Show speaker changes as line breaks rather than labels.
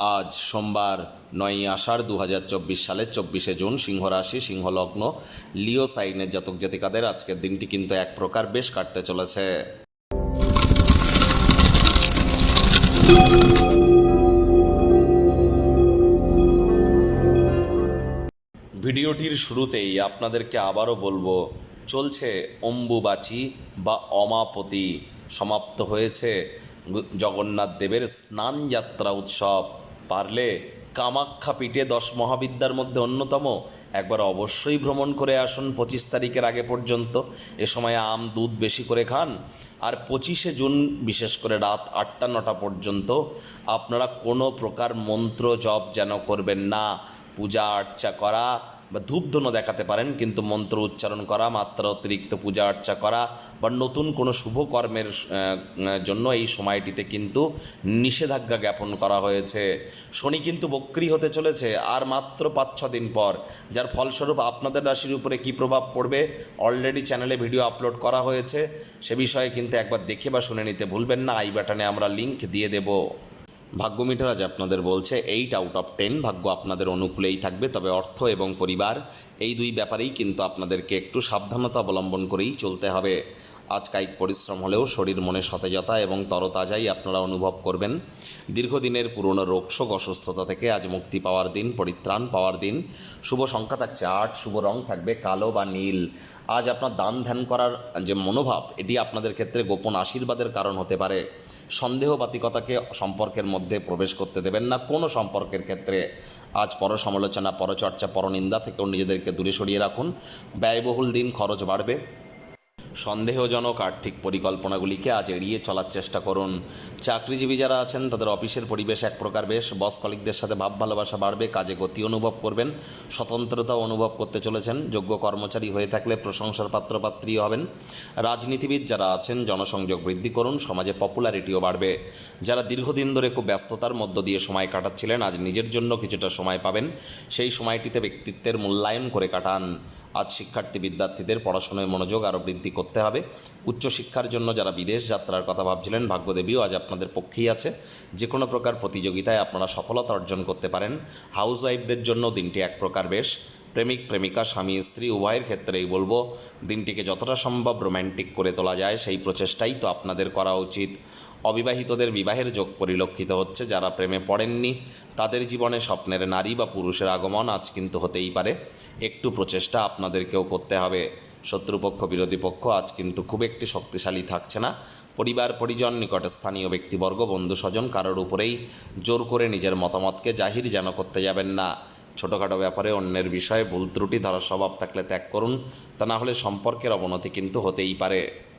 আজ সোমবার নয়ই আষাঢ় দু হাজার চব্বিশ সালের চব্বিশে জুন সিংহ রাশি সিংহ লগ্ন লিও সাইনের জাতক জাতিকাদের আজকের দিনটি কিন্তু এক প্রকার বেশ কাটতে চলেছে। ভিডিওটির শুরুতেই আপনাদেরকে আবারও বলব, চলছে অম্বুবাচী বা অমাপতি। সমাপ্ত হয়েছে জগন্নাথ দেবের স্নান যাত্রা উৎসব। পারলে কামাখ্যা পিঠে দশ মহাবিদ্যার মধ্যে অন্যতম। একবার অবশ্যই ভ্রমণ করে আসুন পঁচিশ তারিখের আগে পর্যন্ত। এ সময় আম, দুধ বেশি করে খান। আর পঁচিশে জুন, বিশেষ করে রাত আটটা, নটা পর্যন্ত আপনারা কোনো প্রকার মন্ত্র জপ যেন করবেন না। পূজা আর্চা করা বা ধূপধুনো দেখাতে পারেন, কিন্তু মন্ত্র উচ্চারণ করা, মাত্রা অতিরিক্ত পূজা আর্চা করা বা নতুন কোনো শুভ কর্মের জন্য এই সময়টিতে কিন্তু নিষেধাজ্ঞা জ্ঞাপন করা হয়েছে। শনি কিন্তু বক্রি হতে চলেছে, আর মাত্র পাঁচ, ছ দিন পর। যার ফলস্বরূপ আপনাদের রাশির উপরে কী প্রভাব পড়বে অলরেডি চ্যানেলে ভিডিও আপলোড করা হয়েছে। সে বিষয়ে কিন্তু একবার দেখে বা শুনে নিতে ভুলবেন না আই বাটনে আমরা লিংক দিয়ে দেবো। ভাগ্য মিটার আজ আপনাদের বলছে এইট আউট অফ টেন ভাগ্য আপনাদের অনুকূলেই থাকবে, তবে অর্থ এবং পরিবার এই দুই ব্যাপারেই কিন্তু আপনাদেরকে একটু সাবধানতা অবলম্বন করেই চলতে হবে। আজ কায়িক পরিশ্রম হলেও শরীর মনে সতেজতা এবং তরতাজাই আপনারা অনুভব করবেন। দীর্ঘদিনের পুরনো রোগশোক অসুস্থতা থেকে আজ মুক্তি পাওয়ার দিন, পরিত্রাণ পাওয়ার দিন। শুভ সংখ্যা থাকছে আট, শুভ রং থাকবে কালো বা নীল। আজ আপনার দান ধ্যান করার যে মনোভাব, এটি আপনাদের ক্ষেত্রে গোপন আশীর্বাদের কারণ হতে পারে। সন্দেহবাতিকতাকে সম্পর্কের মধ্যে প্রবেশ করতে দেবেন না। কোনো সম্পর্কের ক্ষেত্রে আজ পর সমালোচনা পরচর্চা, পরনিন্দা থেকেও নিজেদেরকে দূরে সরিয়ে রাখুন। ব্যয়বহুল দিন খরচ বাড়বে। সন্দেহজনক আর্থিক পরিকল্পনাগুলিকে আজ এড়িয়ে চলার চেষ্টা করুন। চাকরিজীবী যারা আছেন, তাদের অফিসের পরিবেশ এক প্রকার। বেশ, বস কলিকদের সাথে ভাব ভালোবাসা বাড়বে, কাজে গতি অনুভব করবেন স্বতন্ত্রতা অনুভব করতে চলেছেন, যোগ্য কর্মচারী হয়ে থাকলে প্রশংসার পাত্রপাত্রী হবেন। রাজনীতিবিদ যারা আছেন, জনসংযোগ বৃদ্ধি করুন, সমাজে পপুলারিটিও বাড়বে। যারা দীর্ঘদিন ধরে খুব ব্যস্ততার মধ্য দিয়ে সময় কাটাচ্ছিলেন, আজ নিজের জন্য কিছুটা সময় পাবেন। সেই সময়টিতে ব্যক্তিত্বের মূল্যায়ন করে কাটান। আজ শিক্ষার্থী বিদ্যার্থীদের পড়াশোনায় মনোযোগ আরও বৃদ্ধি করতে হবে। উচ্চশিক্ষার জন্য যারা বিদেশ যাত্রার কথা ভাবছিলেন, ভাগ্যদেবীও আজ আপনাদের পক্ষেই আছে। যে কোনো প্রকার প্রতিযোগিতায় আপনারা সফলতা অর্জন করতে পারেন। হাউস ওয়াইফদের জন্য দিনটি এক প্রকার বেশ। প্রেমিক, প্রেমিকা, স্বামী, স্ত্রী, উভয়ের ক্ষেত্রেই বলব, দিনটিকে যতটা সম্ভব রোম্যান্টিক করে তোলা যায়, সেই প্রচেষ্টাই তো আপনাদের করা উচিত। অবিবাহিতদের বিবাহের যোগ পরিলক্ষিত হচ্ছে, যারা প্রেমে পড়েননি, তাদের জীবনে স্বপ্নের নারী বা পুরুষের আগমন আজ কিন্তু হতেই পারে। একটু প্রচেষ্টা আপনাদেরকেও করতে হবে। শত্রুপক্ষ, বিরোধী পক্ষ আজ কিন্তু খুব একটি শক্তিশালী থাকছে না। পরিবার, পরিজন নিকট স্থানীয় ব্যক্তিবর্গ বন্ধু স্বজন কারোর উপরেই জোর করে নিজের মতামতকে জাহির যেন করতে যাবেন না। ছোটোখাটো ব্যাপারে অন্যের বিষয়ে ভুল ত্রুটি ধরার স্বভাব থাকলে ত্যাগ করুন। তা না হলে সম্পর্কের অবনতি কিন্তু হতেই পারে।